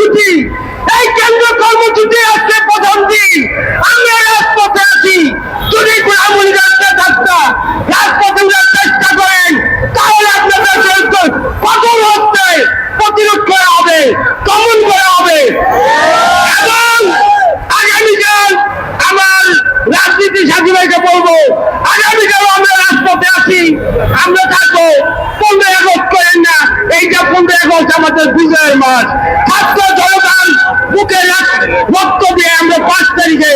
কর্মসূচি এই কেন্দ্র কর্মসূচি আসছে প্রধান দিন। আমরা রাজপথে আছি। যদি আওয়ামী রাস্তায় থাকতা, রাজপথে উঠার চেষ্টা করেন, তাহলে আপনাদের হচ্ছে প্রতিরোধ করা হবে, দমন করা হবে। এবং আগামীকাল আমার রাজনীতি সাথী ভাইকে বলব মাস আমাদের বিজয়ের মাস ছাত্র জনগণ বুকে রক্ত দিয়ে আমরা পাঁচ তারিখে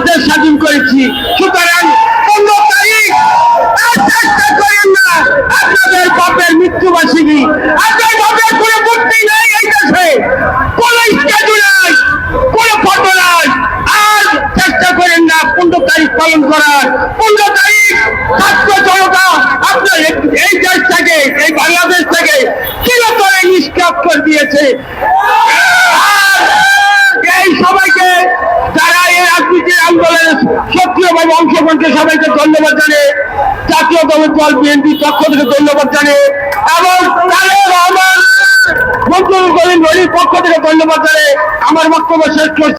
দেশ স্বাধীন করেছি। সুতরাং পনেরো তারিখ চেষ্টা করেন না আপনাদের আপনার কোনো আর চেষ্টা করেন না পনেরো তারিখ পালন করার। পনেরো তারিখ ছাত্র জনতা আপনার এই- এই দেশ থেকে এই বাংলাদেশ থেকে চিরতরে করে দিয়েছে। এই সবাইকে যারা এই রাজনীতির আন্দোলনে সক্রিয়ভাবে অংশগ্রহণকে সবাইকে ধন্যবাদ জানে জাতীয় দলের দল বিএনপির পক্ষ থেকে ধন্যবাদ জানে এবং তারেক রহমান পক্ষ থেকে ধন্যবাদ জানে আমার বক্তব্য শেষ করছি।